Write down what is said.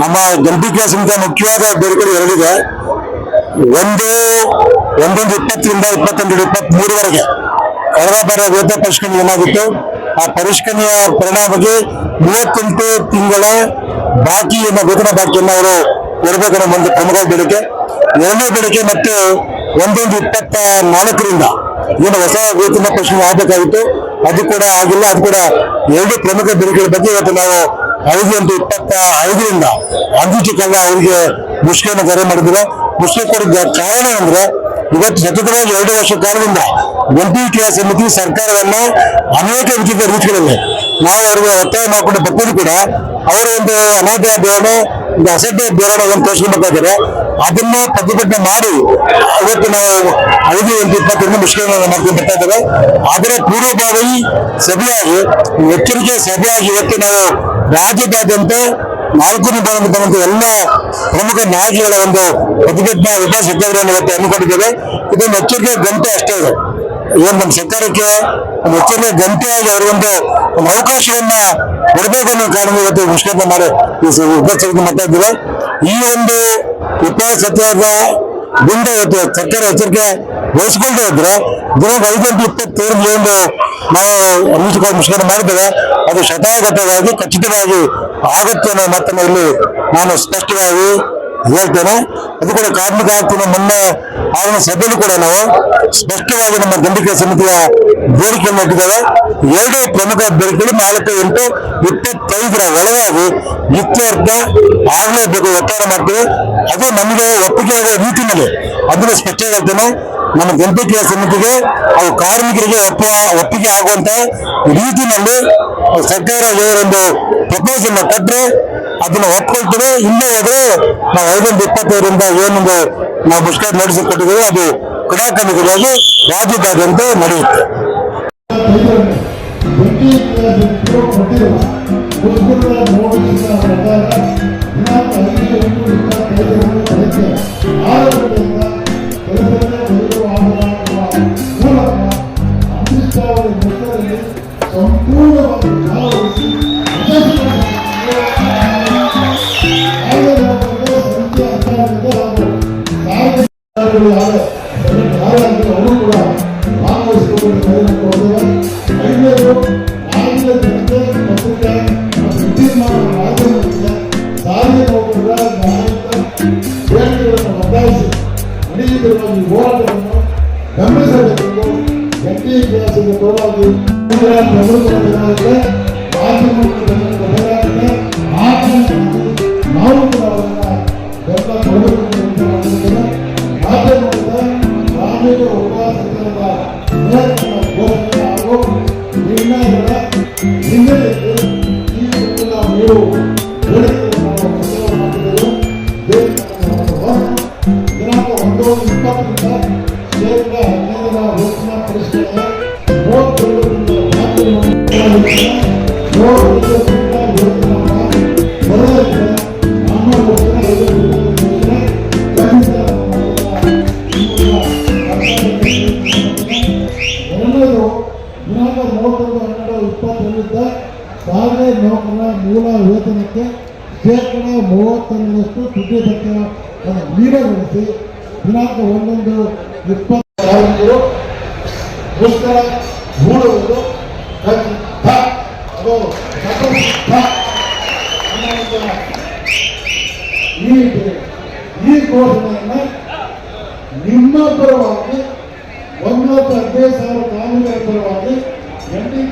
ನಮ್ಮ ಗಂಟಿಕೆ ಸಂಖ್ಯೆ ಮುಖ್ಯವಾದ ಬೇರೆ ಎರಡಿದೆ. ಒಂದು, ಒಂದೊಂದು ಇಪ್ಪತ್ತರಿಂದ ಇಪ್ಪತ್ತೆಂಟು ಇಪ್ಪತ್ತ್ ಮೂರವರೆಗೆ ಕಳೆದ ಬಾರ ವೇದ ಪರಿಷ್ಕರಣೆ ಏನಾಗಿತ್ತು? ಆ ಪರಿಷ್ಕರಣೆಯ ಪರಿಣಾಮವಾಗಿ ಮೂವತ್ತೆಂಟು ತಿಂಗಳ ಬಾಕಿಯನ್ನು ವೇತನ ಬಾಕಿಯನ್ನು ಅವರು ಕೊಡಬೇಕನ್ನೋ ಒಂದು ಪ್ರಮುಖ ಬೇಡಿಕೆ. ಎರಡನೇ ಬೇಡಿಕೆ ಮತ್ತು ಒಂದೊಂದು ಇಪ್ಪತ್ತ ನಾಲ್ಕರಿಂದ ಏನು ಹೊಸ ವೇತನ ಪ್ರಶ್ನೆ ಆಗಬೇಕಾಗಿತ್ತು. ಅದು ಕೂಡ ಆಗಿಲ್ಲ. ಅದು ಕೂಡ ಎರಡು ಪ್ರಮುಖ ಬೇಡಿಕೆಗಳ ಬಗ್ಗೆ ಇವತ್ತು ನಾವು ಐದು ಒಂದು ಇಪ್ಪತ್ತ ಐದರಿಂದ ಅಂದಿಚೆ ಕಾಲ ಅವರಿಗೆ ಮುಷ್ಕರನ್ನು ಕರೆ ಮಾಡಿದ್ರೆ. ಮುಷ್ಕರ ಕಾರಣ ಅಂದ್ರೆ ಇವತ್ತು ಸತತವಾಗಿ ಎರಡು ವರ್ಷ ಕಾಲದಿಂದ ಎನ್ಪಿಟಿಆ ಸಮಿತಿ ಸರ್ಕಾರವನ್ನು ಅನೇಕ ವಿಚಿತ್ರ ರೀತಿಗಳಲ್ಲಿ ನಾವು ಅವರಿಗೆ ಒತ್ತಾಯ ಮಾಡಿಕೊಂಡು ಬರ್ತೀವಿ ಕೂಡ ಅವರ ಒಂದು ಅನಾಥ ಧೋರಣೆ, ಒಂದು ಅಸಡ್ಡೆ ಧೋರಣೆ ಒಂದು ತೋರಿಸ್ಕೊಂಡು ಬರ್ತಾ ಇದ್ದಾರೆ. ಅದನ್ನ ಪ್ರತಿಭಟನೆ ಮಾಡಿ ಇವತ್ತು ನಾವು ಐದು, ಒಂದು, ಇಪ್ಪತ್ತರಿಂದ ಮುಷ್ಕರವನ್ನು ಮಾಡ್ಕೊಂಡು ಅದರ ಪೂರ್ವಭಾವಿ ಸಭೆಯಾಗಿ, ಎಚ್ಚರಿಕೆ ಸಭೆಯಾಗಿ ಇವತ್ತು ನಾವು ರಾಜ್ಯದಾದ್ಯಂತ ನಾಲ್ಕು ಬರುವಂತ ಎಲ್ಲ ಪ್ರಮುಖ ನಾಯಕರ ಒಂದು ಪ್ರತಿಭಟನಾ ವಿಭಾ ಸತ್ಯಾಗ್ರಹವನ್ನು ಇವತ್ತು ಹಮ್ಮಿಕೊಂಡಿದ್ದೇವೆ ಇದೊಂದು ಎಚ್ಚರಿಕೆ ಗಂಟೆ ಅಷ್ಟೇ ಇದೆ. ಏನು ನಮ್ಮ ಸರ್ಕಾರಕ್ಕೆ ಎಚ್ಚರಿಕೆ ಗಂಟೆಯಾಗಿ ಅವರಿಗೊಂದು ಒಂದು ಅವಕಾಶವನ್ನ ಕೊಡಬೇಕು ಅನ್ನೋ ಕಾರಣ ಇವತ್ತು ಮುಷ್ಕರಣ ಮಾಡಿ ಉಪಸ್ಥಿತಿ ಮಾಡ್ತಾ ಈ ಒಂದು ಉಪಾಯ ಸತ್ಯಾಗ್ರಹ ಗುಂಡ ಇವತ್ತು ಸರ್ಕಾರ ಎಚ್ಚರಿಕೆ ವಹಿಸ್ಕೊಳ್ತಾ ಇದ್ರೆ ದಿನಾಂಕ ಐದು ಗಂಟೆ ಇಪ್ಪತ್ತೇಳರಲ್ಲಿ ಒಂದು ನಾವು ಅಮಿಷ ಮುಷ್ಕರ ಮಾಡಿದ್ದೇವೆ. ಅದು ಶತಾಯಗತವಾಗಿ ಖಚಿತವಾಗಿ ಆಗುತ್ತೆ ಅನ್ನೋ ಮಾತನ್ನು ಇಲ್ಲಿ ನಾನು ಸ್ಪಷ್ಟವಾಗಿ ಹೇಳ್ತೇನೆ. ಅದು ಕೂಡ ಕಾರ್ಮಿಕ ಹಕ್ಕಿನ ಮೊನ್ನೆ ಆಗಿನ ಸಭೆಯಲ್ಲಿ ಕೂಡ ನಾವು ಸ್ಪಷ್ಟವಾಗಿ ನಮ್ಮ ಗಂಡಿಕೆ ಸಮಿತಿಯ ಬೇಡಿಕೆಯನ್ನು ಇಟ್ಟಿದ್ದೇವೆ. ಎರಡು ಪ್ರಮುಖ ಬೇಡಿಕೆಗಳು ನಾಲ್ಕು, ಎಂಟು, ಇಪ್ಪತ್ತೈದರ ಒಳಗಾಗಿ ಇತ್ಯರ್ಥ ಆಗಲೇಬೇಕು ಒತ್ತಾಯ ಮಾಡ್ತೇವೆ. ಅದು ನಮಗೆ ಒಪ್ಪಿಗೆ ಆಗುವ ರೀತಿಯಲ್ಲಿ ಅದನ್ನು ಸ್ಪಷ್ಟ ಹೇಳ್ತೇನೆ. ನಮ್ಮ ಗಂಟಿಕೆಯ ಸಮಿತಿಗೆ ಅವು ಕಾರ್ಮಿಕರಿಗೆ ಒಪ್ಪ, ಒಪ್ಪಿಗೆ ಆಗುವಂತ ರೀತಿಯಲ್ಲಿ ಸರ್ಕಾರ ಒಂದು ಪ್ರಪೋಸಲ್ ಕೊಟ್ಟರೆ ಅದನ್ನ ಒಪ್ಕೊಳ್ತೇವೆ ಇಲ್ಲೇ ಹೋದ್ರೆ ನಾವು ಐದೊಂದು ಇಪ್ಪತ್ತೈದರಿಂದ ಏನೊಂದು ನಾವು ಮುಷ್ಕರ ನಡೆಸಿಕೊಟ್ಟಿದ್ದೀವಿ ಕೊಟ್ಟಿದ್ದೇವೆ ಅದು ಕ್ರಿಯಾಕಾರಿಗಳಾಗಿ ರಾಜ್ಯದಾದ್ಯಂತ ನಡೆಯುತ್ತೆ. ಸಂಪೂರ್ಣವಾಗಿ ಈ ಹೋರಾಟವನ್ನು ಗಮನಿಸಬೇಕೆಂದು ಮಾಧ್ಯಮಗಳ ಮೂಲ ವೇತನಕ್ಕೆ ಶೇಕಡ ಮೂವತ್ತೆರಡರಷ್ಟು ತುಟಿ ಭತ್ಯವನ್ನು ನೀಡಗೊಳಿಸಿ ದಿನಾಂಕ ಒಂದೊಂದು ಇಪ್ಪತ್ತು ಕಾರ್ಮಿಕರು ಮುಷ್ಕರ ಹೂಡುವುದು ಖಚಿತ ಅದು ಶತಸಿದ್ಧ ಅನ್ನುವಂಥ ಈ ಈ ಘೋಷಣೆಯನ್ನ ನಿಮ್ಮ ಪರವಾಗಿ ಒಂದು ಲಕ್ಷ ಹದಿನೈದು ಸಾವಿರ ಕಾರ್ಮಿಕರ ಪರವಾಗಿ ಎನ್ ಡಿ